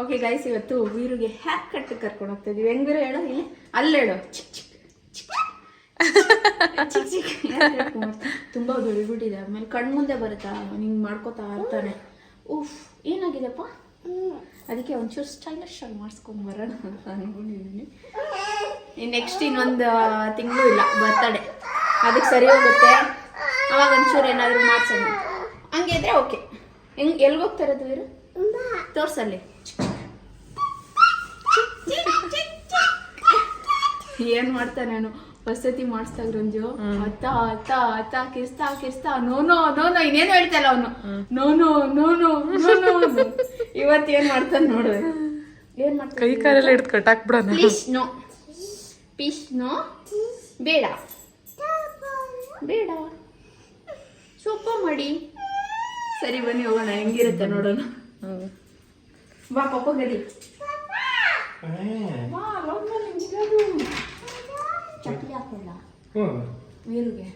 Okay guys ಇವತ್ತು ವೀರುಗೆ hack cut ಕರ್ಕೊಂಡು ಹೋಗ್ತಾ ಇದೀವಿ. ಹೆಂಗಿರೋ ಹೇಳು, ಇಲ್ಲಿ ಅಲ್ಲಿ ಹೇಳು. ಚಿಕ್ ಚಿಕ್ ಚಿಕ್ ಚಿಕ್. ಚಿಕ್ ಯಾಕ್ ಹೇಳ್ಕೊಂಡ್ ಬರ್ತೀನಿ? ತುಂಬಾ ಬೆಳ್ಬಿಟ್ಟಿದೆ ಆಮೇಲೆ ಕಣ್ಮುಂದೆ ಬರುತ್ತಾ? ನಿಂಗ್ ಮಾಡ್ಕೋತಾ ಇರ್ತಾನೆ. ಉಫ್, ಏನಾಗಿದೆಪ್ಪ? ಅದಕ್ಕೆ ಒಂಚೂರು ಸ್ಟೈಲಿಶ್ ಆಗಿ ಮಾಡಿಸ್ಕೊಂಡ್ ಬರೋಣ ಅಂತ ಅನ್ಕೊಂಡಿದ್ದೀನಿ ನೆಕ್ಸ್ಟ್ ಇನ್ನೊಂದು ತಿಂಗಳು ಇಲ್ಲ ಬರ್ತಡೆ ಅದಕ್ಕೆ ಸರಿ ಹೋಗುತ್ತೆ. ಅವಾಗ ಒಂಚೂರು ಏನಾದರೂ ಮಾಡ್ಸೋಣ. ಹಂಗಿದ್ರೆ ಓಕೆ ಹೆಂಗ್ ಎಲ್ಲಿ ಹೋಗ್ತಾ ಇರೋದು ವೀರು? ತೋರ್ಸಲ್ಲಿ. ಏನ್ ಮಾಡ್ತಾ ನಾನು? ವಸತಿ ಮಾಡಿಸ್ದಾಗ ರಂಜು ಅತ್ತ ಅತ್ತ ಅತ್ತ ಕಿರ್ಸ್ತಾ ಕಿರ್ಸ್ತಾ ನೋ ನೋ ನೋ ನೋ ಇನ್ನೇನು ಹೇಳ್ತಲ್ಲ ಅವನು. No no no no no no ಇವತ್ತು ಏನ್ ಮಾಡ್ತಾನೆ ನೋಡು. ಏನ್ ಮಾಡ್ತಾನೆ ಕೈ ಕಾಲೆಲ್ಲ ಹಿಡ್ದು ಕಟ್ಟಾಕ್ಬಿಡೋಣ ಪ್ಲೀಸ್ ನೋ. Please no. ಬೇಡ. ಬೇಡ. ಸೊಪ್ಪ ಮಾಡಿ. ಸರಿ ಬನ್ನಿ ಹೋಗೋಣ. ಹೆಂಗಿರುತ್ತೆ ನೋಡೋಣ. ಬಾ ಪಪ್ಪ ಗಡಿ. ಬಾ ಲೋನ್ ಮೇಲೆ ನಿಂತ್ಕೊಳ್ಳು. ಚಪ್ಪಲಿ ಹಾಕೋಲ್ಲ ವೀರುಗೆ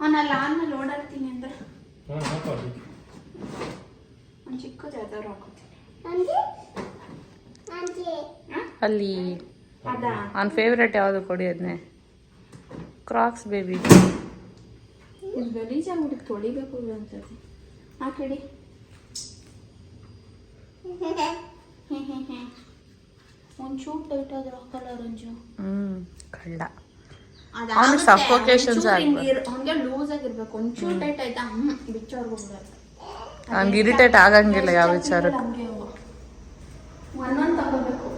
ಅವನಲ್ಲ ಆದ್ಮೇಲೆ ಓಡಾಡ್ತೀನಿ ಅಂದ್ರೆ. ಒಂದು ಚಿಕ್ಕದು ಯಾವ್ದಾದ್ರು ಹಾಕೋತೀನಿ. ಹ? ಅಲ್ಲಿ ಅದಾ. ಫೇವ್ರೇಟ್ ಯಾವ್ದು ಕೊಡಿ ಅದನ್ನೇ ಕ್ರಾಕ್ಸ್ ಬೇಬಿ ಇದು ಗಲೀಜಾಗ್ಬಿಟ್ಟು ತೊಳಿಬೇಕು ಅನ್ಸತ್ತೆ ಆ ಕಡೆ ಒಂಚೂರು ಟೈಟ್ ಆದ್ರೆ ಹಾಕಲ್ಲ ರಂಜು ಹ್ಮ್ ಕಳ್ಳ ಅದಾಗುತ್ತೆ. ಅವ್ನಿಗೆ suffocations ಒಂಚೂರು ಹಿಂಗ್ ಆಗ್ಬಾರ್ದು. ಇರ್- ಅವ್ನಿಗೆ ಲೂಸ್ ಆಗಿರ್ಬೇಕು. ಒಂಚೂರು ಟೈಟ್ ಆಯ್ತಾ ಹ್ಮ್ ಬಿಚ್ಚೋರ್ಗು ಬಿಡಲ್ಲ ಹಂಗೆ ಇರಿಟೇಟ್ ಆಗಂಗಿಲ್ಲ ಯಾವ ವಿಚಾರಕ್ಕೂ. ಒಂದೊಂದು ತಗೋಬೇಕು.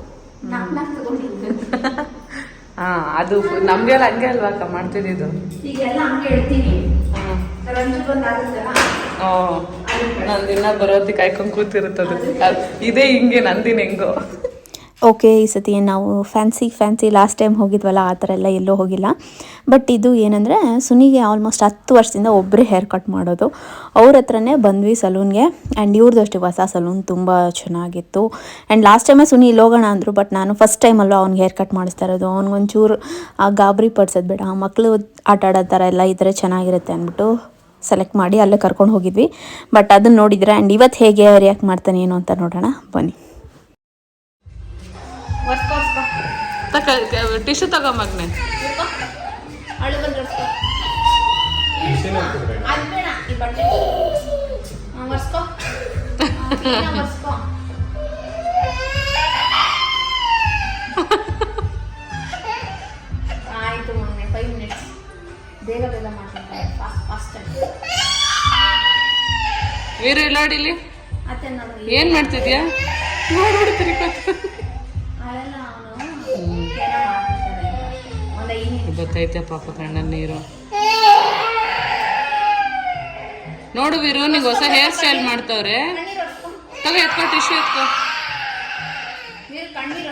ನಾಲ್ಕು ನಾಲ್ಕು ತಗೊಂಡಿದ್ದೆ ಹಾ ಅದು ನಮ್ಗೆಲ್ಲ ಹಂಗೆ ಅಲ್ವಾ ಅಕ್ಕ ಮಾಡ್ತಿದ್ದು ಈಗೆಲ್ಲ ಹಂಗೆ ಹೇಳ್ತೀನಿ. ನಂದಿನ ಬರೋತಿ ಕಾಯ್ಕೊಂಡ್ ಕೂತಿರುತ್ತದು. ಅದ್- ಇದೇ ಹಿಂಗೆ ನಂದಿನ ಹೆಂಗೋ. ಓಕೆ, ಈ ಸತಿ ನಾವು ಫ್ಯಾನ್ಸಿ ಫ್ಯಾನ್ಸಿ ಲಾಸ್ಟ್ ಟೈಮ್ ಹೋಗಿದ್ವಲ್ಲ, ಆ ಥರ ಎಲ್ಲ ಎಲ್ಲೂ ಹೋಗಿಲ್ಲ. ಬಟ್ ಇದು ಏನಂದರೆ, ಸುನಿಗೆ ಆಲ್ಮೋಸ್ಟ್ ಹತ್ತು ವರ್ಷದಿಂದ ಒಬ್ಬರೇ ಹೇರ್ ಕಟ್ ಮಾಡೋದು. ಅವ್ರ ಹತ್ರನೇ ಬಂದ್ವಿ ಸಲೂನ್ಗೆ ಆ್ಯಂಡ್ ಇವ್ರದ್ದು ಅಷ್ಟೇ ಹೊಸ ಸಲೂನ್, ತುಂಬ ಚೆನ್ನಾಗಿತ್ತು. ಆ್ಯಂಡ್ ಲಾಸ್ಟ್ ಟೈಮೇ ಸುನಿ ಇಲ್ಲಿ ಹೋಗೋಣ ಅಂದರು ಬಟ್ ನಾನು ಫಸ್ಟ್ ಟೈಮಲ್ಲೂ ಅವ್ನಿಗೆ ಹೇರ್ ಕಟ್ ಮಾಡಿಸ್ತಾ ಇರೋದು. ಅವ್ನಿಗೊಂಚೂರು ಆ ಗಾಬರಿ ಪಡ್ಸೋದು ಬೇಡ. ಮಕ್ಕಳು ಆಟ ಆಡೋ ಥರ ಎಲ್ಲ ಇದ್ರೆ ಚೆನ್ನಾಗಿರುತ್ತೆ ಅಂದ್ಬಿಟ್ಟು ಸೆಲೆಕ್ಟ್ ಮಾಡಿ ಅಲ್ಲೇ ಕರ್ಕೊಂಡು ಹೋಗಿದ್ವಿ. ಬಟ್ ಅದನ್ನು ನೋಡಿದ್ರೆ ಆ್ಯಂಡ್ ಇವತ್ತು ಹೇಗೆ ರಿಯಾಕ್ಟ್ ಮಾಡ್ತಾನೆ ಏನು ಅಂತ ನೋಡೋಣ. ಬನ್ನಿ. ತಕ ಟಿಶ್ಯೂ ತಗೋ ಮಗ್ನೆ. ಆಯ್ತು ಮೊನ್ನೆ ಫೈವ್ ಮಿನಿಟ್ಸ್ ಬೇಗ ಬೇಗ ಫಾಸ್ಟ್ ಫಾಸ್ಟ್ ವೀರು ಇಲ್ಲ ನೋಡಿಲಿ ಏನು ಮಾಡ್ತಿದ್ಯಾ? ನೋಡ್ಬಿಡು ನಿಮಿಷ ಪಾಪ ಕಣ್ಣ ನೀರು. ನೋಡು ವಿರು ನಿಂಗೆ ಹೊಸ ಹೇರ್ ಸ್ಟೈಲ್ ಮಾಡ್ತಾವ್ರೆ. ತಗೋ ಎತ್ಕೋ ಟಿಶ್ಯೂ ಎತ್ಕೋ. ಕಣ್ಣೀರು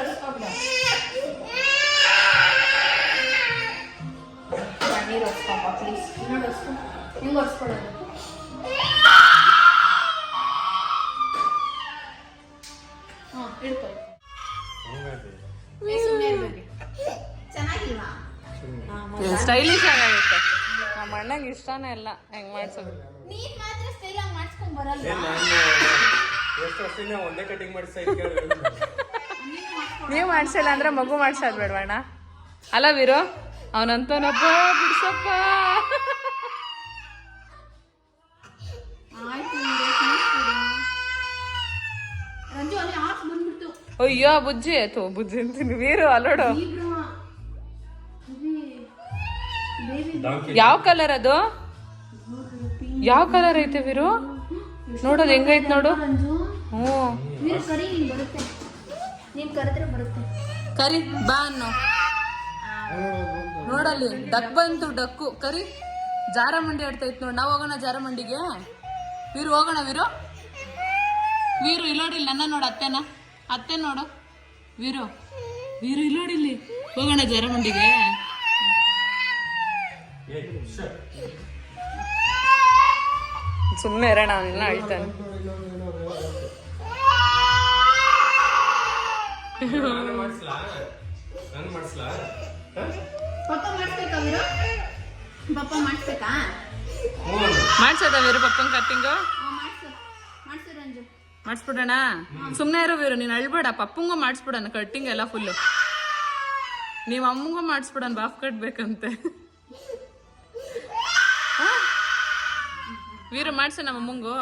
ಸ್ಟೈಲಿಶ್ ಆಗುತ್ತೆ ನಮ್ಮ ಅಣ್ಣಂಗೆ ಇಷ್ಟನೇ ಇಲ್ಲ ಹೆಂಗ್ ಮಾಡ್ಸೋದು. ನೀನ್ ಮಾತ್ರ ಸ್ಟೈಲ್ ಆಗಿ ಮಾಡ್ಸ್ಕೊಂಡ್ ಬರಲ್ಲ ಎಷ್ಟು ವರ್ಷದಿಂದ ಒಂದೇ ಕಟಿಂಗ್ ಮಾಡಿಸ್ತಾ ನೀವು ಮಾಡ್ಸಿಲ್ಲ ಅಂದ್ರೆ ಮಗು ಮಾಡ್ಸೋದ್ ಬೇಡವಣ್ಣ ಅಲ್ಲ ವೀರು ಅವನಂತನಪ್ಪ ಬಿಡ್ಸಪ್ಪ. ಅಯ್ಯೋ ಬುಜ್ಜಿ. ಆಯ್ತು ಬುಜ್ಜಿ ಅಂತೀನಿ. ವೀರು ಅಲ್ಲೋಡು. ಯಾವ ಕಲರ್ ಅದು? ಯಾವ ಕಲರ್ ಐತೆ ವೀರು? ನೋಡೋದು ಹೆಂಗೈತೆ ನೋಡು. ಹ್ಞೂ. ಕರಿ ಬಾ ಅನ್ನು. ನೋಡಲ್ಲಿ ಡಕ್ ಬಂತು ಡಕ್ಕು. ಕರಿ ಜಾರ ಮಂಡಿ ಆಡ್ತೈತ್ ನೋಡಿ. ನಾವು ಹೋಗೋಣ ಜಾರ ಮಂಡಿಗೆ ವೀರು ಹೋಗೋಣ ವೀರು. ವೀರು ಇಲ್ಲೋಡಿಲ್ಲ ನನ್ನ ನೋಡು ಅತ್ತೆನ. ಅತ್ತೆ ನೋಡು. ವೀರು ವೀರು ಇಲ್ಲೋಡಿಲ್ಲಿ. ಹೋಗೋಣ ಜಾರ ಮಂಡಿಗೆ ಸುಮ್ಮನೆ ಇರೋಣ ಅವನೆಲ್ಲ ಅಳ್ತಾನೆ. ಮಾಡ್ಸೋದ ವೀರು ಪಪ್ಪನ್ ಕಟ್ಟಿಂಗು ಮಾಡಿಸ್ಬಿಡೋಣ? ಸುಮ್ಮನೆ ಇರೋ ವೀರು ನೀನು ಅಳ್ಬೇಡ. ಪಪ್ಪಂಗೂ ಮಾಡಿಸ್ಬಿಡೋಣ ಕಟ್ಟಿಂಗ್ ಎಲ್ಲ ಫುಲ್ಲು ನೀವು ಅಮ್ಮಂಗೂ ಮಾಡಿಸ್ಬಿಡೋಣ ಬಾಫ್ ಕಟ್ಬೇಕಂತೆ. ವೀರು ಮಾಡ್ಸ ನಮ್ಮ ಅಮ್ಮಂಗು.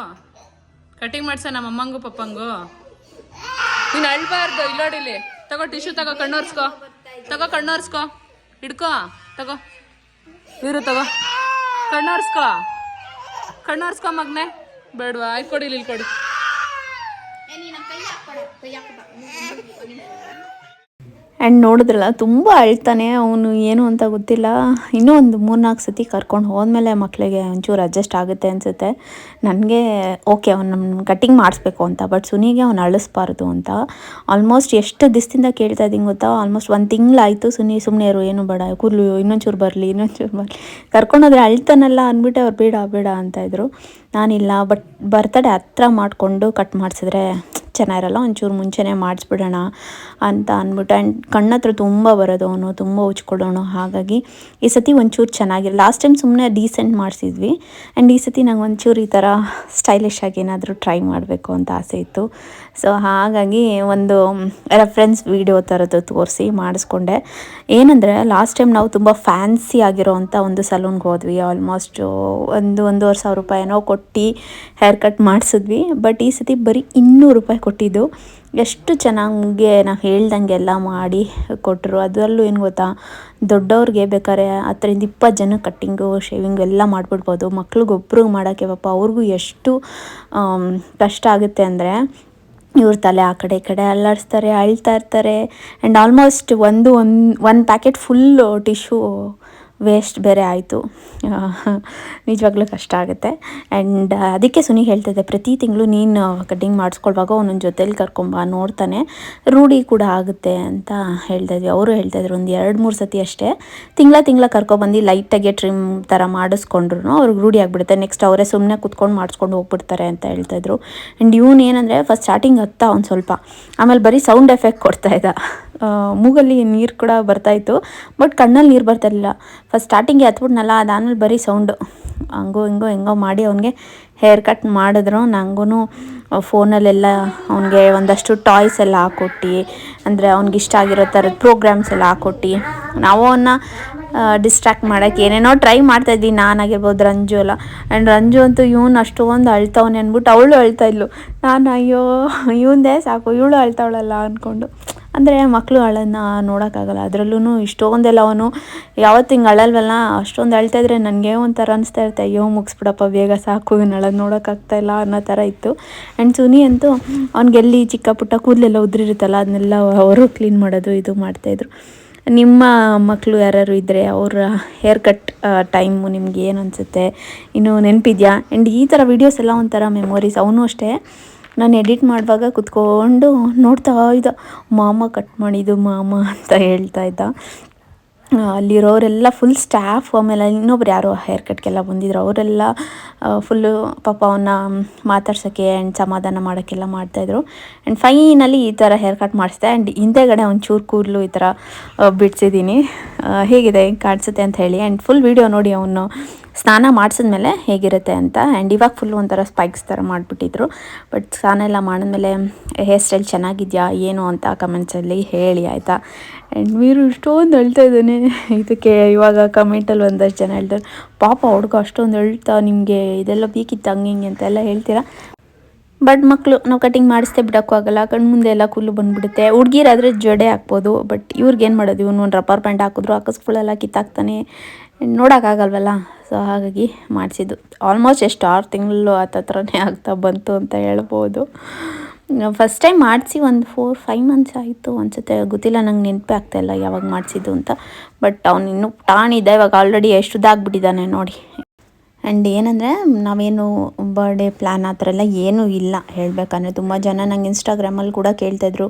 ಕಟಿಂಗ್ ಮಾಡ್ಸ ನಮ್ಮ ಅಮ್ಮಂಗು, ಪಪ್ಪಂಗು. ನೀನು ಅಳ್ಬಾರ್ದು ಇಲ್ಲಿ. ತಗೋ ಟಿಶ್ಯೂ ತಗೋ, ಕಣ್ಣೋರ್ಸ್ಕೋ. ತಗೋ ಕಣ್ಣೋರ್ಸ್ಕೋ. ಹಿಡ್ಕೋ. ತಗೋ. ವೀರು ತಗೋ. ಕಣ್ಣೋರ್ಸ್ಕೋ. ಕಣ್ಣೋರ್ಸ್ಕೊ ಮಗ್ನೆ. ಬೇಡವಾ ಆಯ್ತು ಕೊಡಿ ಇಲ್ಲಿ ಕೊಡಿ. ಆ್ಯಂಡ್ ನೋಡಿದ್ರಲ್ಲ, ತುಂಬ ಅಳ್ತಾನೆ, ಅವನು ಏನು ಅಂತ ಗೊತ್ತಿಲ್ಲ. ಇನ್ನೂ ಒಂದು ಮೂರ್ನಾಲ್ಕು ಸತಿ ಕರ್ಕೊಂಡು ಹೋದ್ಮೇಲೆ ಮಕ್ಕಳಿಗೆ ಒಂಚೂರು ಅಡ್ಜಸ್ಟ್ ಆಗುತ್ತೆ ಅನಿಸುತ್ತೆ. ನನಗೆ ಓಕೆ ಅವ್ನು ಕಟ್ಟಿಂಗ್ ಮಾಡಿಸ್ಬೇಕು ಅಂತ ಬಟ್ ಸುನಿಗೆ ಅವ್ನು ಅಳಿಸ್ಬಾರ್ದು ಅಂತ. ಆಲ್ಮೋಸ್ಟ್ ಎಷ್ಟು ದಿವಸದಿಂದ ಕೇಳ್ತಾ ಇದ್ದೀನಿ ಗೊತ್ತಾ? ಆಲ್ಮೋಸ್ಟ್ ಒಂದು ತಿಂಗಳಾಯಿತು ಸುನಿ ಸುಮ್ಮನೆ ಇರು, ಏನು ಬೇಡ, ಕೂದಲು ಇನ್ನೊಂಚೂರು ಬರಲಿ ಇನ್ನೊಂಚೂರು ಬರಲಿ. ಕರ್ಕೊಂಡೋದ್ರೆ ಅಳ್ತಾನಲ್ಲ ಅಂದ್ಬಿಟ್ಟು ಅವ್ರು ಬೇಡ ಬೇಡ ಅಂತ ಇದ್ರು. ನಾನಿಲ್ಲ ಬಟ್ ಬರ್ತಡೇ ಹತ್ರ ಮಾಡಿಕೊಂಡು ಕಟ್ ಮಾಡಿಸಿದ್ರೆ ಚೆನ್ನಾಗಿರಲ್ಲ, ಒಂಚೂರು ಮುಂಚೆನೇ ಮಾಡಿಸ್ಬಿಡೋಣ ಅಂತ ಅಂದ್ಬಿಟ್ಟು ಆ್ಯಂಡ್ ಕಣ್ಣತ್ರ ತುಂಬ ಬರೋದು ಅವನು, ತುಂಬ ಉಚ್ಕೊಡೋಣ ಹಾಗಾಗಿ ಈ ಸತಿ ಒಂಚೂರು ಚೆನ್ನಾಗಿಲ್ಲ ಲಾಸ್ಟ್ ಟೈಮ್ ಸುಮ್ಮನೆ ಡೀಸೆಂಟ್ ಮಾಡಿಸಿದ್ವಿ ಆ್ಯಂಡ್ ಈ ಸತಿ ನಂಗೆ ಒಂಚೂರು ಈ ಥರ ಸ್ಟೈಲಿಶ್ ಆಗಿ ಏನಾದರೂ ಟ್ರೈ ಮಾಡಬೇಕು ಅಂತ ಆಸೆ ಇತ್ತು. ಸೊ ಹಾಗಾಗಿ ಒಂದು ರೆಫ್ರೆನ್ಸ್ ವಿಡಿಯೋ ಥರದ್ದು ತೋರಿಸಿ ಮಾಡಿಸ್ಕೊಂಡೆ. ಏನಂದರೆ ಲಾಸ್ಟ್ ಟೈಮ್ ನಾವು ತುಂಬ ಫ್ಯಾನ್ಸಿ ಆಗಿರೋವಂಥ ಒಂದು ಸಲೂನ್ಗೆ ಹೋದ್ವಿ. ಆಲ್ಮೋಸ್ಟು ಒಂದು ಒಂದೂವರೆ ಸಾವಿರ ರೂಪಾಯಿನೋ ಕೊಟ್ಟು ಹೇರ್ ಕಟ್ ಮಾಡಿಸಿದ್ವಿ. ಬಟ್ ಈ ಸತಿ ಬರೀ ಇನ್ನೂರು ರೂಪಾಯಿ ಕೊಟ್ಟಿದ್ದು. ಎಷ್ಟು ಚೆನ್ನಾಗಿ ನಾವು ಹೇಳ್ದಂಗೆ ಎಲ್ಲ ಮಾಡಿ ಕೊಟ್ಟರು ಅದರಲ್ಲೂ ಏನು ಗೊತ್ತಾ? ದೊಡ್ಡವ್ರಿಗೆ ಬೇಕಾದ್ರೆ ಹತ್ತರಿಂದ ಇಪ್ಪತ್ತು ಜನ ಕಟ್ಟಿಂಗು ಶೇವಿಂಗು ಎಲ್ಲ ಮಾಡಿಬಿಡ್ಬೋದು. ಮಕ್ಳಿಗೊಬ್ರಿಗೆ ಮಾಡೋಕ್ಕೆ ಪಾಪ ಅವ್ರಿಗೂ ಎಷ್ಟು ಕಷ್ಟ ಆಗುತ್ತೆ ಅಂದರೆ ಇವ್ರ ತಲೆ ಆ ಕಡೆ, ಈ ಕಡೆ ಅಲ್ಲಾಡಿಸ್ತಾರೆ, ಅಳ್ತಾ ಇರ್ತಾರೆ. ಆ್ಯಂಡ್ ಆಲ್ಮೋಸ್ಟ್ ಒಂದು ಒಂದು ಒಂದು ಪ್ಯಾಕೆಟ್ ಫುಲ್ಲು ಟಿಶ್ಯೂ ವೇಸ್ಟ್ ಬೇರೆ ಆಯಿತು. ನಿಜವಾಗ್ಲೂ ಕಷ್ಟ ಆಗುತ್ತೆ. ಆ್ಯಂಡ್ ಅದಕ್ಕೆ ಸುನಿ ಹೇಳ್ತಿದ್ದೆ ಪ್ರತಿ ತಿಂಗಳು ನೀನು ಕಟ್ಟಿಂಗ್ ಮಾಡಿಸ್ಕೊಳ್ವಾಗ ಒಂದೊಂದು ಜೊತೇಲಿ ಕರ್ಕೊಂಬ ನೋಡ್ತಾನೆ. ರೂಢಿ ಕೂಡ ಆಗುತ್ತೆ ಅಂತ ಹೇಳ್ತಾ ಇದ್ವಿ. ಅವರು ಹೇಳ್ತಾ ಇದ್ರು, ಒಂದು ಎರಡು ಮೂರು ಸತಿ ಅಷ್ಟೇ. ತಿಂಗಳ ತಿಂಗಳ ಕರ್ಕೊಬಂದು ಲೈಟಾಗಿ ಟ್ರಿಮ್ ಥರ ಮಾಡಿಸ್ಕೊಂಡ್ರು ಅವ್ರಿಗೆ ರೂಢಿ ಆಗಿಬಿಡುತ್ತೆ. ನೆಕ್ಸ್ಟ್ ಅವರೇ ಸುಮ್ಮನೆ ಕುತ್ಕೊಂಡು ಮಾಡಿಸ್ಕೊಂಡು ಹೋಗ್ಬಿಡ್ತಾರೆ ಅಂತ ಹೇಳ್ತಾಯಿದ್ರು ಆ್ಯಂಡ್ ಇವನು ಏನಂದರೆ ಫಸ್ಟ್ ಸ್ಟಾರ್ಟಿಂಗ್ ಹತ್ತ ಒಂದು ಸ್ವಲ್ಪ. ಆಮೇಲೆ ಬರೀ ಸೌಂಡ್ ಎಫೆಕ್ಟ್ ಕೊಡ್ತಾ ಇದ್ದ. ಮೂಗಲ್ಲಿ ನೀರು ಕೂಡ ಬರ್ತಾಯಿತ್ತು ಬಟ್ ಕಣ್ಣಲ್ಲಿ ನೀರು ಬರ್ತಾಯಿರಲಿಲ್ಲ ಫಸ್ಟ್ ಸ್ಟಾರ್ಟಿಂಗ್ಗೆ ಹತ್ಬಿಟ್ನಲ್ಲ ಅದಾದ್ಮೇಲೆ ಬರೀ ಸೌಂಡು ಹಂಗೋ ಹಿಂಗೋ ಹೆಂಗೋ ಮಾಡಿ ಅವನಿಗೆ ಹೇರ್ ಕಟ್ ಮಾಡಿದ್ರು. ನನಗೂ ಫೋನಲ್ಲೆಲ್ಲ ಅವನಿಗೆ ಒಂದಷ್ಟು ಟಾಯ್ಸ್ ಎಲ್ಲ ಹಾಕ್ಕೊಟ್ಟು ಅಂದರೆ ಅವ್ನಿಗೆ ಇಷ್ಟ ಆಗಿರೋ ಥರದ ಪ್ರೋಗ್ರಾಮ್ಸ್ ಎಲ್ಲ ಹಾಕ್ಕೊಟ್ಟು ನಾವು ಅವನ್ನ ಡಿಸ್ಟ್ರಾಕ್ಟ್ ಮಾಡೋಕ್ಕೆ ಏನೇನೋ ಟ್ರೈ ಮಾಡ್ತಾಯಿದ್ವಿ ನಾನಾಗಿರ್ಬೋದು ರಂಜು ಎಲ್ಲ. ಆ್ಯಂಡ್ ರಂಜು ಅಂತೂ ಇವನು ಅಷ್ಟೊಂದು ಅಳ್ತವನೇ ಅಂದ್ಬಿಟ್ಟು ಅವಳು ಅಳ್ತಾ ಇದ್ಲು. ನಾನು, ಅಯ್ಯೋ ಇವಂದೇ ಸಾಕು, ಇವಳು ಅಳ್ತಾವಳಲ್ಲ ಅಂದ್ಕೊಂಡು ಅಂದರೆ ಮಕ್ಕಳು ಅಳನ್ನ ನೋಡೋಕ್ಕಾಗಲ್ಲ. ಅದರಲ್ಲೂ ಇಷ್ಟೊಂದೆಲ್ಲ ಅವನು ಯಾವತ್ತು ಹಿಂಗೆ ಅಳಲ್ವಲ್ಲ, ಅಷ್ಟೊಂದು ಅಳ್ತಾ ಇದ್ರೆ ನನಗೆ ಒಂಥರ ಅನಿಸ್ತಾ ಇರುತ್ತೆ. ಅಯ್ಯೋ, ಮುಗಿಸ್ಬಿಡಪ್ಪ, ಬೇಗ ಸಾಕು, ಇವನು ಅಳೋದು ನೋಡೋಕ್ಕಾಗ್ತಾ ಇಲ್ಲ ಅನ್ನೋ ಥರ ಇತ್ತು. ಆ್ಯಂಡ್ ಸುನಿ ಅಂತೂ ಅವ್ನಿಗೆಲ್ಲಿ ಚಿಕ್ಕ ಪುಟ್ಟ ಕೂದಲೆಲ್ಲ ಉದುರಿರುತ್ತಲ್ಲ, ಅದನ್ನೆಲ್ಲ ಅವರು ಕ್ಲೀನ್ ಮಾಡೋದು, ಇದು ಮಾಡ್ತಾಯಿದ್ರು ನಿಮ್ಮ ಮಕ್ಕಳು ಯಾರು ಇದ್ದರೆ ಅವರ ಹೇರ್ ಕಟ್ ಟೈಮು ನಿಮ್ಗೆ ಏನು ಅನಿಸುತ್ತೆ? ಇನ್ನು ನೆನಪಿದ್ಯಾ? ಆ್ಯಂಡ್ ಈ ಥರ ವೀಡಿಯೋಸ್ ಎಲ್ಲ ಒಂಥರ ಮೆಮೊರೀಸ್ ಅವನು ಅಷ್ಟೇ. ನಾನು ಎಡಿಟ್ ಮಾಡುವಾಗ ಕುತ್ಕೊಂಡು ನೋಡ್ತಾ ಇದ್ದ, ಮಾಮ ಕಟ್ ಮಾಡಿದ್ದು ಮಾಮ ಅಂತ ಹೇಳ್ತಾ ಇದ್ದ. ಅಲ್ಲಿರೋರೆಲ್ಲ ಫುಲ್ ಸ್ಟಾಫ್ ಆಮೇಲೆ ಇನ್ನೊಬ್ರು ಯಾರೋ ಹೇರ್ ಕಟ್ಗೆಲ್ಲ ಬಂದಿದ್ರು. ಅವರೆಲ್ಲ ಫುಲ್ಲು ಪಾಪ ಅವನ್ನ ಮಾತಾಡ್ಸೋಕ್ಕೆ ಆ್ಯಂಡ್ ಸಮಾಧಾನ ಮಾಡೋಕ್ಕೆಲ್ಲ ಮಾಡ್ತಾಯಿದ್ರು ಆ್ಯಂಡ್ ಫೈನಲಿ ಈ ಥರ ಹೇರ್ ಕಟ್ ಮಾಡಿಸಿದೆ. ಆ್ಯಂಡ್ ಹಿಂದೆಗಡೆ ಒಂಚೂರು ಕೂದಲು ಈ ಥರ ಬಿಡ್ಸಿದ್ದೀನಿ. ಹೇಗಿದೆ ಹೆಂಗೆ ಕಾಣಿಸುತ್ತೆ ಅಂತ ಹೇಳಿ. ಆ್ಯಂಡ್ ಫುಲ್ ವೀಡಿಯೋ ನೋಡಿ ಅವನು ಸ್ನಾನ ಮಾಡಿಸಿದ್ಮೇಲೆ ಹೇಗಿರುತ್ತೆ ಅಂತ ಆ್ಯಂಡ್ ಇವಾಗ ಫುಲ್ ಒಂಥರ ಸ್ಪೈಕ್ಸ್ ಥರ ಮಾಡಿಬಿಟ್ಟಿದ್ರು. ಬಟ್ ಸ್ನಾನ ಎಲ್ಲ ಮಾಡಿದ್ಮೇಲೆ, ಹೇರ್ ಸ್ಟೈಲ್ ಚೆನ್ನಾಗಿದೆಯಾ? ಏನು? ಅಂತ ಕಮೆಂಟ್ಸಲ್ಲಿ ಹೇಳಿ, ಆಯಿತಾ? ಆ್ಯಂಡ್ ವೀರು ಇಷ್ಟೊಂದು ಅಳ್ತಾ ಇದ್ದಾನೆ. ಇದಕ್ಕೆ ಇವಾಗ ಕಮೆಂಟಲ್ಲಿ ಒಂದಷ್ಟು ಜನ ಹೇಳ್ತಾರೆ, ಪಾಪ ಹುಡುಗ ಅಷ್ಟೊಂದು ಅಳ್ತಾ ನಿಮಗೆ ಇದೆಲ್ಲ ಬೇಕಿತ್ತು ಹಂಗೆ ಹಿಂಗೆ ಅಂತೆಲ್ಲ ಹೇಳ್ತೀರಾ? ಬಟ್ ಮಕ್ಕಳು ನಾವು ಕಟಿಂಗ್ ಮಾಡಿಸ್ತೇ ಬಿಡೋಕ್ಕೂ ಆಗಲ್ಲ. ಕಣ್ಣು ಮುಂದೆ ಎಲ್ಲ ಕೂದಲು ಬಂದುಬಿಡುತ್ತೆ. ಹುಡುಗಿರಾದರೆ ಜಡೆ ಹಾಕ್ಬೋದು ಬಟ್ ಇವ್ರಿಗೆ ಏನು ಮಾಡೋದು? ಇವನು ಒಂದು ರಬ್ಬರ್ ಪ್ಯಾಂಟ್ ಹಾಕಿದ್ರು ಹಾಕಿಸ್ಕೊಳ್ಳೆಲ್ಲ ಕಿತ್ತಾಕ್ತಾನೆ ನೋಡೋಕ್ಕಾಗಲ್ವಲ್ಲ ಸೊ ಹಾಗಾಗಿ ಮಾಡಿಸಿದ್ದು. ಆಲ್ಮೋಸ್ಟ್ ಎಷ್ಟು, ಆರು ತಿಂಗಳು ಹತ್ತತ್ರನೇ ಆಗ್ತಾ ಬಂತು ಅಂತ ಹೇಳ್ಬೋದು. ಫಸ್ಟ್ ಟೈಮ್ ಮಾಡಿಸಿ ಒಂದು ಫೋರ್ ಫೈವ್ ಮಂತ್ಸ್ ಆಯಿತು. ಅನ್ಸುತ್ತೆ ಗೊತ್ತಿಲ್ಲ, ನಂಗೆ ನೆನಪೇ ಇಲ್ಲ ಯಾವಾಗ ಮಾಡಿಸಿದ್ದು ಅಂತ. ಬಟ್ ಅವನು ಇನ್ನೂ ಟಾಣಿದ್ದ ಇವಾಗ ಆಲ್ರೆಡಿ ಎಷ್ಟು ಉದ್ದಾಗ್ಬಿಟ್ಟಿದ್ದಾನೆ ನೋಡಿ. ಆ್ಯಂಡ್ ಏನಂದರೆ, ನಾವೇನು ಬರ್ಡೇ ಪ್ಲ್ಯಾನ್ ಆ ಥರ ಎಲ್ಲ ಏನೂ ಇಲ್ಲ ಹೇಳಬೇಕಂದ್ರೆ. ತುಂಬ ಜನ ನಂಗೆ ಇನ್ಸ್ಟಾಗ್ರಾಮಲ್ಲಿ ಕೂಡ ಕೇಳ್ತಾಯಿದ್ರು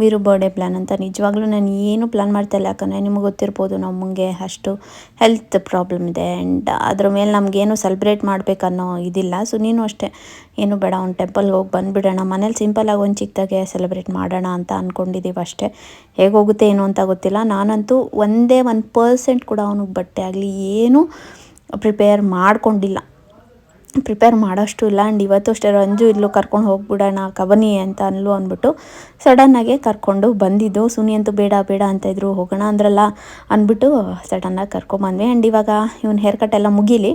ವೀರು ಬರ್ಡೇ ಪ್ಲ್ಯಾನ್ ಅಂತ. ನಿಜವಾಗ್ಲೂ ನಾನು ಏನು ಪ್ಲ್ಯಾನ್ ಮಾಡ್ತಾಯಿಲ್ಲ ಯಾಕಂದರೆ ನಿಮಗೆ ಗೊತ್ತಿರ್ಬೋದು ನಮಗೆ ಅಷ್ಟು ಹೆಲ್ತ್ ಪ್ರಾಬ್ಲಮ್ ಇದೆ. ಆ್ಯಂಡ್ ಅದ್ರ ಮೇಲೆ ನಮಗೇನು ಸೆಲೆಬ್ರೇಟ್ ಮಾಡಬೇಕನ್ನೋ ಇದಿಲ್ಲ. ಸೊ ನೀನು ಅಷ್ಟೇ, ಏನು ಬೇಡ, ಒಂದು ಟೆಂಪಲ್ಗೆ ಹೋಗಿ ಬಂದುಬಿಡೋಣ. ಮನೇಲಿ ಸಿಂಪಲಾಗಿ ಒಂದು ಚಿಕ್ಕದಾಗೆ ಸೆಲೆಬ್ರೇಟ್ ಮಾಡೋಣ ಅಂತ ಅಂದ್ಕೊಂಡಿದ್ದೀವಿ ಅಷ್ಟೇ. ಹೇಗೆ ಹೋಗುತ್ತೆ, ಏನು ಅಂತ ಗೊತ್ತಿಲ್ಲ. ನಾನಂತೂ ಒಂದೇ ಒಂದು ಪರ್ಸೆಂಟ್ ಕೂಡ ಅವನಿಗೆ ಬಟ್ಟೆ ಆಗಲಿ, ಏನು ಪ್ರಿಪೇರ್ ಮಾಡಿಕೊಂಡಿಲ್ಲ. ಪ್ರಿಪೇರ್ ಮಾಡೋಷ್ಟು ಇಲ್ಲ. ಆ್ಯಂಡ್ ಇವತ್ತು ಅಷ್ಟೇ ರಂಜು ಇಲ್ಲೂ ಕರ್ಕೊಂಡು ಹೋಗ್ಬಿಡೋಣ ಕಬನಿ ಅಂತ ಅನ್ಲು ಅಂದ್ಬಿಟ್ಟು ಸಡನ್ನಾಗೆ ಕರ್ಕೊಂಡು ಬಂದಿದ್ದು. ಸುನಿ ಅಂತೂ ಬೇಡ ಬೇಡ ಅಂತ ಇದ್ರು, ಹೋಗೋಣ ಅಂದ್ರಲ್ಲ ಅಂದ್ಬಿಟ್ಟು ಸಡನ್ನಾಗಿ ಕರ್ಕೊಂಬಂದ್ವಿ ಆ್ಯಂಡ್ ಇವಾಗ ಇವನ್ ಹೇರ್ ಕಟ್ ಎಲ್ಲ ಮುಗೀಲಿ.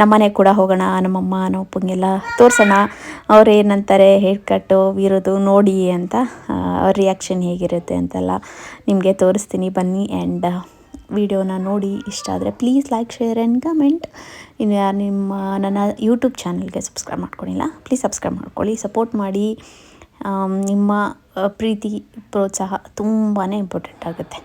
ನಮ್ಮನೆಗೆ ಕೂಡ ಹೋಗೋಣ, ನಮ್ಮಮ್ಮ ನಮ್ಮ ಅಪ್ಪಂಗೆಲ್ಲ ತೋರಿಸೋಣ. ಅವ್ರು ಏನಂತಾರೆ ಹೇರ್ ಕಟ್ಟು ಇರೋದು ನೋಡಿ ಅಂತ ಅವ್ರ ರಿಯಾಕ್ಷನ್ ಹೇಗಿರುತ್ತೆ ಅಂತೆಲ್ಲ ನಿಮಗೆ ತೋರಿಸ್ತೀನಿ. ಬನ್ನಿ ಆ್ಯಂಡ್ ವಿಡಿಯೋನ ನೋಡಿ ಇಷ್ಟ ಆದರೆ please like share and comment ಇನ್ನು ಯಾರು ನಿಮ್ಮ, ನನ್ನ ಯೂಟ್ಯೂಬ್ ಚಾನಲ್ಗೆ ಸಬ್ಸ್ಕ್ರೈಬ್ ಮಾಡ್ಕೊಂಡಿಲ್ಲ ಪ್ಲೀಸ್ ಸಬ್ಸ್ಕ್ರೈಬ್ ಮಾಡ್ಕೊಳ್ಳಿ. ಸಪೋರ್ಟ್ ಮಾಡಿ ನಿಮ್ಮ ಪ್ರೀತಿ, ಪ್ರೋತ್ಸಾಹ ತುಂಬಾ ಇಂಪಾರ್ಟೆಂಟ್ ಆಗುತ್ತೆ.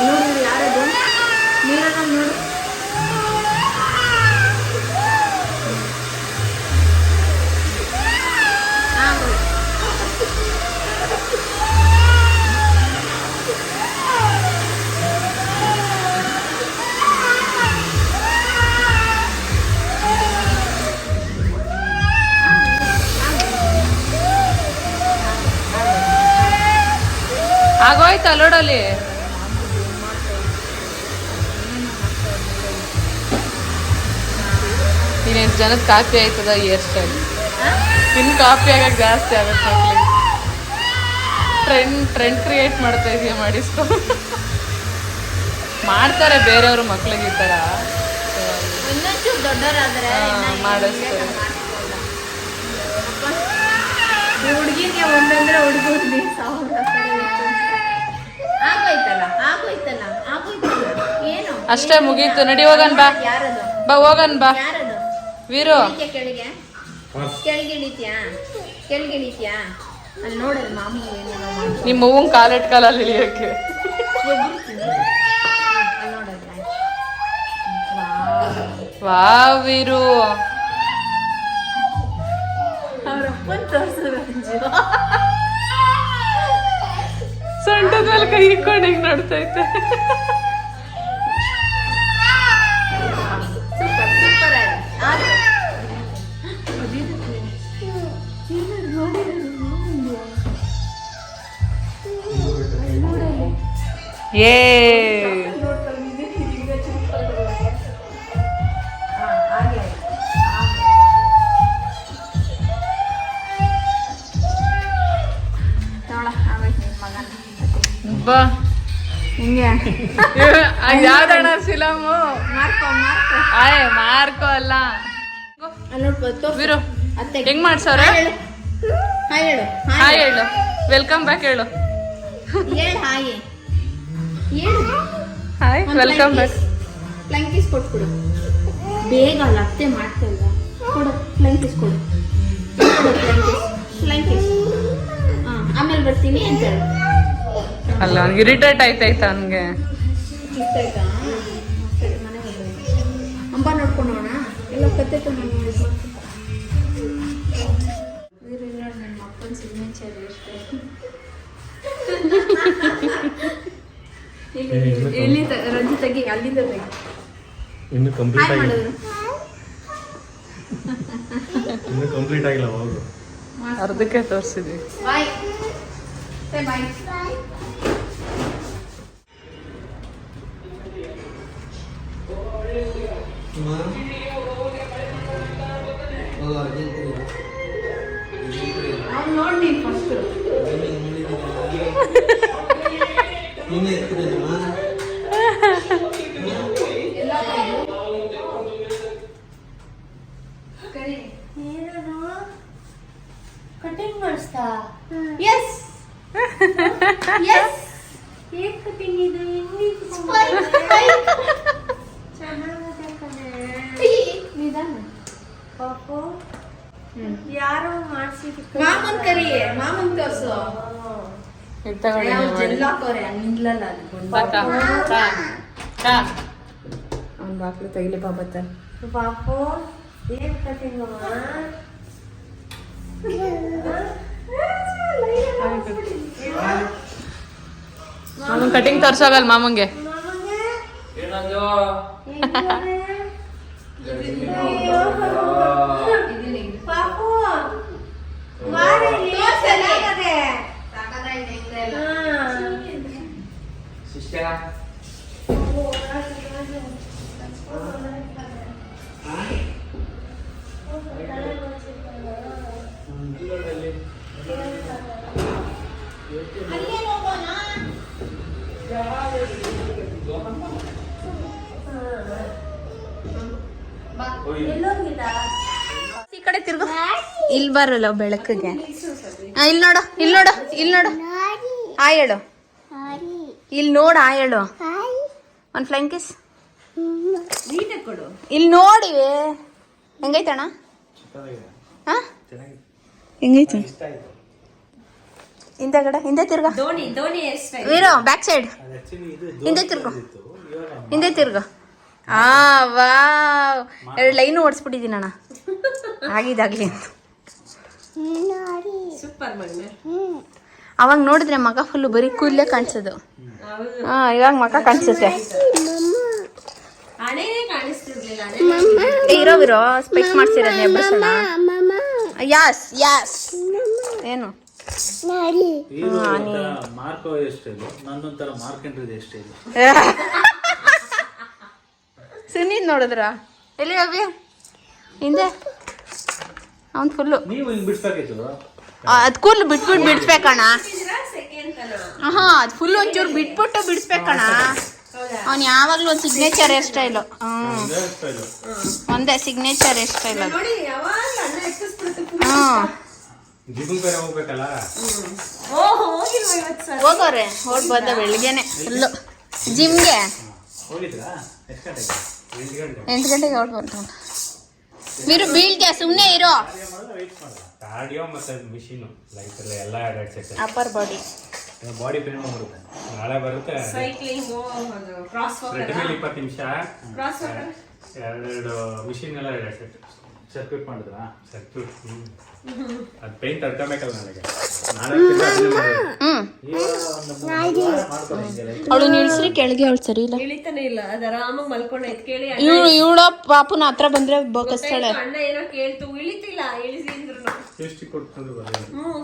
ನೋಡಿದ್ರೆ ಯಾರದು ನೀರಲ್ಲಿ ನೋಡು ಆಗೋಯ್ತು ಅಲ್ಲೋಡಲ್ಲಿ. ಇನ್ನೇನು ಜನದ ಕಾಫಿ ಆಯ್ತದ? ಹೇರ್ ಸ್ಟೈಲ್ ಇನ್ನು ಕಾಪಿ ಆಗಕ್ಕೆ ಜಾಸ್ತಿ ಆಗುತ್ತೆ ಟ್ರೆಂಡ್ ಟ್ರೆಂಡ್ ಕ್ರಿಯೇಟ್ ಮಾಡ್ತಾ ಇದೀಯ ಮಾಡಿಸ್ಕೊ ಮಾಡ್ತಾರೆ ಬೇರೆಯವರು ಮಕ್ಳಿಗೆ ಈ ಥರ. ಮಾಡಿಸ್ತಾರೆ ಹುಡುಗಿಗೆ ಒಂದಂದ್ರೆ ಹುಡುಗಿ. ಆಗೋಯ್ತಲ್ಲ ಆಗೋಯ್ತಲ್ಲ ಆಗೋಯ್ತಲ್ಲ. ಏನು? ಅಷ್ಟೇ ಮುಗೀತು. ನಡಿ ಹೋಗನ್ ಬಾ. ಯಾರದು? ಬಾ ಹೋಗನ್ ಬಾ. ಯಾರದು? ವೀರು. ಕೆಳಗೆ? ಕೆಳಗೆ ಅಲ್ಲಿ ನೋಡಲ್ಲ ಮಾಮೂ ಏನೇನೋ ನಿಮ್ಮ ಹೂವನ್ ಕಾಲೆಟ್ ಕಾಲಲ್ಲಿ ಇಳಿಯೋಕೆ. ಎಗ್ರಿತೀನಿ. ಅಲ್ಲಿ ನೋಡಲ್ಲ ವಾ ವೀರು ತೋರ್ಸು ರಂಜು ಸೊಂಟದ ಮೇಲೆ ಕೈ ಇಟ್ಕೊಂಡು ಹಿಂಗೆ ನೋಡ್ತಾ ಇದ್ದೆ. ಏ ಬಾ. ಹಿಂಗೆ. ಯಾವ್ದಣ್ಣ ಫಿಲಮು? ಮಾರ್ಕೊ ಮಾರ್ಕೊ. ಆಯ್ ಮಾರ್ಕೋ ಅಲ್ಲ. ವೀರು ಹೆಂಗ್ ಮಾಡ್ಸವ್ರೆ ಹಾಯ್ ಹೇಳು. ವೆಲ್ಕಮ್ ಬ್ಯಾಕ್ ಹೇಳು. Hi. Welcome back. Flying kiss ಕೊಟ್ಬಿಡು. ಬೇಗ ಅಲ್ಲ ಅತ್ತೆ ಮಾಡ್ತಾ ಇಲ್ಲ ಕೊಡು ಫ್ಲೈಂಗ್ ಕಿಸ್ ಕೊಡು. ಕೊಡು ಫ್ಲೈಂಗ್ ಕಿಸ್ ಫ್ಲೈಂಗ್ ಕಿಸ್ ಹಾಂ ಆಮೇಲೆ ಬರ್ತೀನಿ ಅಂತ ಹೇಳು. ಅಲ್ಲ ಅವ್ನಿಗೆ ಇರಿಟೇಟ್ ಆಯ್ತಾಯ್ತಾ ಅವನಿಗೆ? ಅಂಬ ಎಲ್ಲ ಕತ್ತೆ ಇಲ್ಲಿ ರಂಜಿ ತೆಗಿ ಅಲ್ಲಿಂದ ತೆಗಿ. ಇನ್ನು ಕಂಪ್ಲೀಟ್ ಆಗಿಲ್ಲ. ಇನ್ನು ಕಂಪ್ಲೀಟ್ ಆಗಿಲ್ಲ ಹೋಗು. ಅರ್ಧಕ್ಕೆ ತೋರಿಸಿದ್ವಿ. ಬಾಯ್ ಸೇ ಬಾಯ್ ಅವ್ನು ಯಾರೋ ಮಾಡಿಸಿದ್ರು ಮಾಮನ್ ಕರಿ ಮಾಮನ್ ತೋರ್ಸು. ಇದು ತಗೊಳ್ಳಿ ನೀವು ಮಾಡಿ ಜೆಲ್ ಹಾಕೋರೆ ನಿಂದ್ಲಲ್ಲ ಅದು ಬಾಕ ಕಾ ಕಾ ಅವ್ನ ಬಾಕ್ಲು ತೆಗಿಲಿ ಬಾಬತ್ತ ಪಾಪು ಏನ್ ಕಟಿಂಗ್ ಮಾಮನ್ ಕಟಿಂಗ್ ತೋರ್ಸೋಗಲ್ಲ ಮಾಮಂಗೆ. ಪಾಪು ಎಲ್ಲೋಗಿದ್ದ? ಈ ಕಡೆ ತಿರ್ಗು. ಇಲ್ಲಿ ಬರಲ್ಲ ಬೆಳಕಿಗೆ. ಇಲ್ಲಿ ನೋಡು ಇಲ್ಲಿ ನೋಡು ಇಲ್ಲಿ ನೋಡು. ಆ ಹೇಳು. ಇಲ್ಲಿ ನೋಡು ಆ ಹೇಳು. ಒಂದು ಫ್ಲೈಂಗ್ ಕಿಸ್ ಇಲ್ಲಿ ನೋಡಿ. ಹೆಂಗೈತಣ್ಣ? ಹಾ ಹೆಂಗೈತೆ? ಹಿಂದೆ ಕಡೆ, ಹಿಂದೆ ತಿರ್ಗ. ವೀರೋ ಬ್ಯಾಕ್ ಸೈಡ್ ಹಿಂದೆ ತಿರ್ಗು. ಹಿಂದೆ ತಿರ್ಗ. ಆ, ವಾವ್. ಎರಡು ಲೈನ್ ಓಡಿಸ್ಬಿಟ್ಟಿದ್ದೀನಣ್ಣ. ಆಗಿದಾಗ್ಲಿ ಅಂತ. ಸೂಪರ್ ಮಗ್ನೆ. ಅವಾಗ ನೋಡಿದ್ರೆ ಮಗ ಫುಲ್ಲು ಬರೀ ಕೂದಲೇ ಕಾಣಿಸೋದು. ಹಾ ಇವಾಗ ಮಗ ಕಾಣಿಸುತ್ತೆ. ಇರೋವಿರೋ ಸ್ಪೆಕ್ಸ್ ಮಾಡ್ಸಿರೋದು ಯಾಸ್ ಯಾಸ್ ಏನು? ಮಾರ್ಕೋ ಎಷ್ಟು ಇದು ನಂದೊಂಥರ ಮಾರ್ಕೆಂಡ್ರಿದೆ ಎಷ್ಟು ಇದು ಸುನೀಲ್ ನೋಡಿದ್ರ? ಎಲ್ಲಿ ಅಭಿ? ಹಿಂದೆ. ಅವ್ನು ಫುಲ್ಲು ಅದ್ ಹಿಂಗ್ ಕೂದಲು ಬಿಟ್ಬಿಟ್ಟು ಬಿಡಿಸ್ಬೇಕಣ್ಣ. ತನ ಹಾ ಅದು ಫುಲ್ ಒಂಚೂರು ಬಿಟ್ಬಿಟ್ಟು ಬಿಡಿಸ್ಬೇಕಣ್ಣ. ಅವ್ನು ಯಾವಾಗಲೂ ಒಂದು ಸಿಗ್ನೇಚರ್ ಹೇರ್ ಸ್ಟೈಲು ಹ್ಞೂ ಒಂದೇ ಸಿಗ್ನೇಚರ್ ಹೇರ್ ಸ್ಟೈಲ್ ಅದು. ಹ್ಞೂ ಹೋಗೋರೆ ಹೊಡ್ ಬಂದ ಬೆಳಿಗ್ಗೆನೆ ಫುಲ್ಲು ಜಿಮ್ಗೆ. ಎಂಟು ಗಂಟೆ ಎಂಟು ಗಂಟೆಗೆ ನೀರು ಬರ್ತಾನೆ ಬೀಳ್ಗೆ ಸುಮ್ಮನೆ ಇರೋ. ಕಾರ್ಡಿಯೋ ಮತ್ತೆ ಮಿಷಿನ್ ಲೈಫ್ ಎಲ್ಲ ಎಲ್ಲ ಎರಡು set upper body body pain ಬರುತ್ತೆ ನಾಳೆ ಬರುತ್ತೆ. ಸೈಕ್ಲಿಂಗ್ ಕ್ರಾಸ್ ರೆಡ್ ಮೇಲೆ ಇಪ್ಪತ್ತು ನಿಮಿಷ. ಕ್ರಾಸ್ ಎರಡು ಮಿಷಿನ್ ಎಲ್ಲ ಎರಡು ಸೆಟ್ ಸರ್ಕ್ಯೂಟ್ ಮಾಡಿದ್ರಾ? ಸರ್ಕ್ಯೂಟ್ ಅದು ಪೇಂಟ್ ನನಗೆ. ಅವಳು ನಿಲ್ಸ್ರಿ ಕೆಳಗೆ ಅವಳು ಸರಿ ಇಲ್ಲ. ಇಳಿತಾನೆ ಇಲ್ಲ ಅದು ಆರಾಮಾಗಿ ಮಲ್ಕೊಂಡೈತ್ ಕೇಳಿ ಇವಳು ಇವಳ ಪಾಪುನ ಹತ್ರ ಬಂದ್ರೆ ಬಕಸ್ತಾಳೆ ಅಣ್ಣ ಏನೋ ಕೇಳ್ತು ಇಳಿತಿಲ್ಲ ಇಳಿಸಿ ಅಂದ್ರು ಎಷ್ಟು ಕೊಡ್ತಂದ್ರೆ ಬರೋದು ಹ್ಮ್